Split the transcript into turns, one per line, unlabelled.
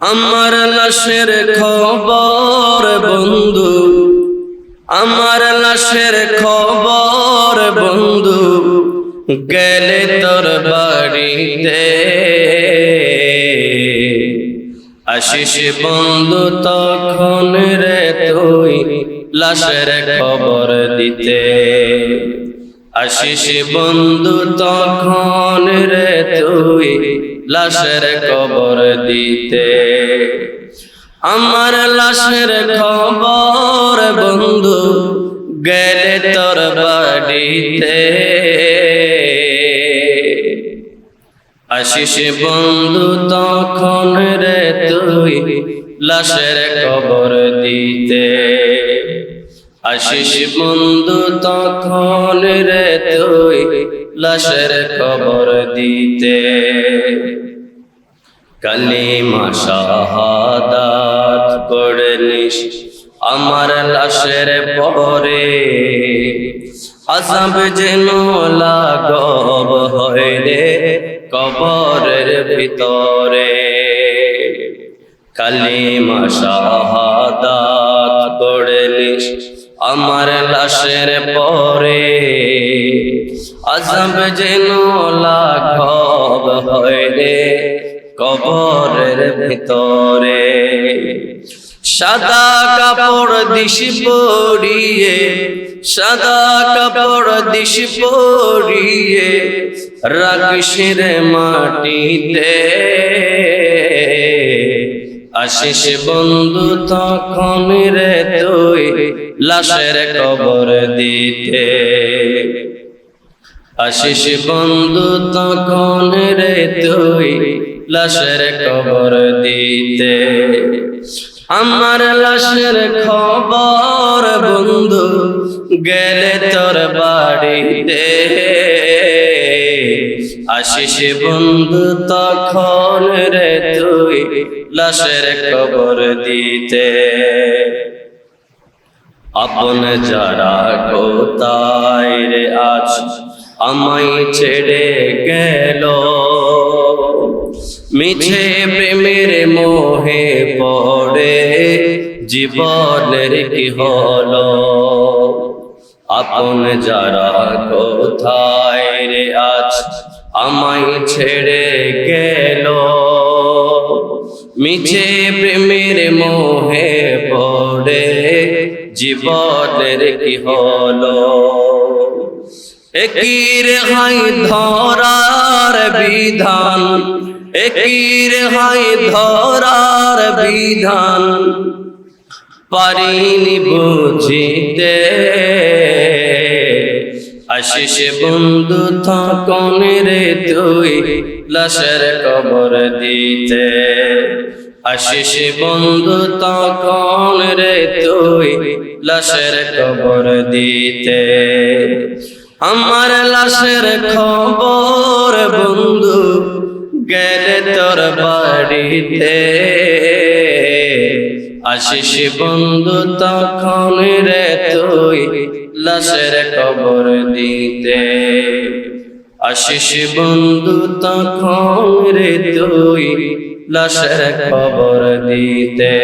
আমার লাশের খবর, বন্ধু। আমার লাশের খবর, বন্ধু। গেলে তোর বাড়িতে আশিস বন্ধু তখন রে তুই লাশের খবর দিতে। আশিস বন্ধু তখন রে তুই লাশের খবর দিতে। আমার লাশের খবর বন্ধু গেলে তোর বাড়িতে। আশিস বন্ধু তখন রে তুই লাশের খবর দিতে। আশিস বন্ধু তখন রে তুই লাশের খবর দিতে। কালিমা শাহাদাত পড়ে নিস আমার লাশের পরে। আসাব যেন লাগব হয় রে কবরের ভিতরে। কালিমা শাহাদাত পড়ে নিস আমার লাশের পরে আসাব যেন লাগব হয় রে কবরের ভিতরে। সাদা কাপড় দিশ পরিয়ে, সাদা কাপড় দিশ পরিয়ে রাখিসের মাটিতে। আশিস বন্ধু তখন রে তুই লাশের কবর দিতে। আশিস বন্ধু তখন রে তুই লাশের কবর দিতে। আমার লাশের খবর বন্ধু গেলে তোর বাড়িতে আশিস বন্ধু তখন রে তুই লাশের কবর দিতে। আপন যারা কোথায় রে আজ আমায় ছেড়ে গেল? মিছে প্রেমের মোহে পড়ে জীবনের কি হলো? আপন যারা কোথায় রে আজ আমায় ছেড়ে গেল। মিছে প্রেমের মোহে পড়ে জীবনের কি হলো? একির হাই ধরার বিধান একির হাই ধরার বিধান, পারিনি বুঝিতে আশিস বন্ধু থকন রে তুই লাশের কবর দিতে। আশিস বন্ধু তখন রে তুই লাশের কবর দিতে। আমার লাশের খবর বন্ধু গেলে তোর বাড়িতে। আশিস বন্ধু তখন রে তুই লাশের কবর দিতে। আশিস বন্ধু তখন রে তুই লাশের কবর দিতে।